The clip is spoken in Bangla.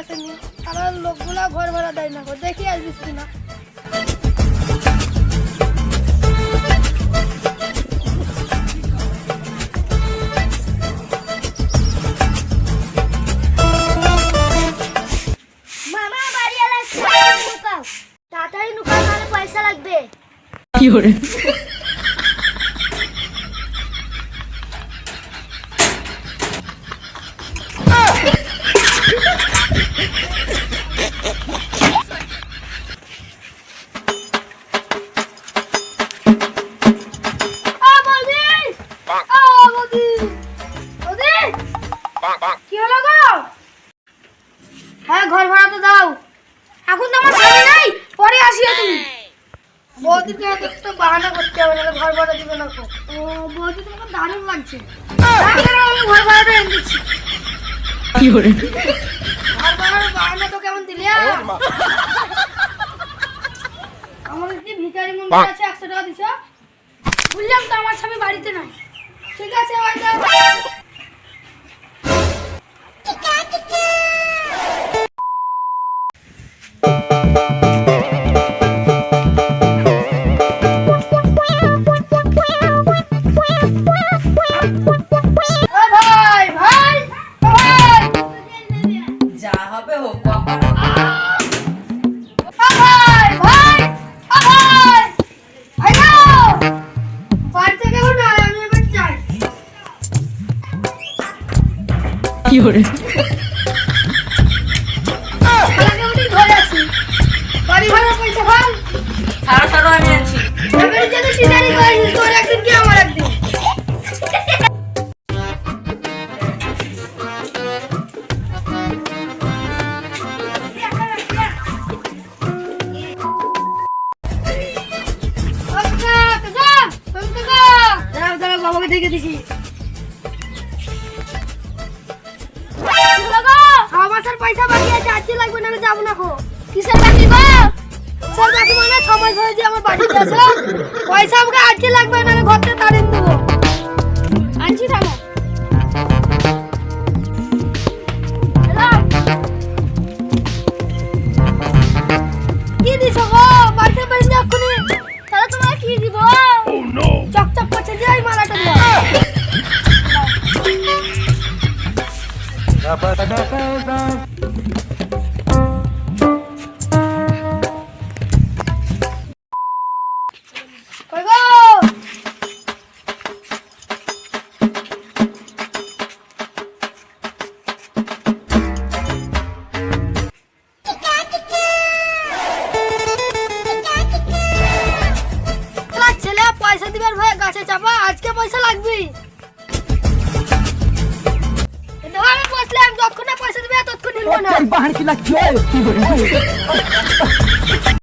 আসেনি। আমার লোকগুলা ঘর ভাড়া দেয় না গো দেখি আসবিস কিনা। মামা বাড়ি এলা তাড়াতাড়ি নুকাও পয়সা লাগবে। আ কি? হলো গো? হ্যাঁ ঘর ভাড়া তো দাও। এখন তো আমার স্বামী নাই পরে আসিও তুমি। বৌদির কে তো বাহানা করতে হবে ঘর ভাড়া দিবে না কো ও বৌদি তোমাকে দারুণ লাগছে। আমি ঘর ভাড়াটা এনে দিচ্ছি। ঘর ভাড়ার বাহানা তো কেমন দিলি? আ? আমার একটি ভিখারি মন্দির আছে একশো টাকা দিছ? বললাম তো আমার স্বামী বাড়িতে নাই। ঠিক আছে ওই দাও। ও ভাই ভাই ও ভাই যা হবে হোক কি একদিন বাবাকে দেখে দিছি। আমার স্যার পয়সা বাকি আছে, আজকে লাগবে না যাব না গো। কিসের বাকি গো? স্যার বাকি মানে ছ মাস হয়ে যে আমার বাড়িতে আছে পয়সা আমাকে আজকে লাগবে না। ছেলে পয়সা দিবার ভয়ে গাছে চাপা আজকে পয়সা লাগবে যতক্ষণ না? পয়সা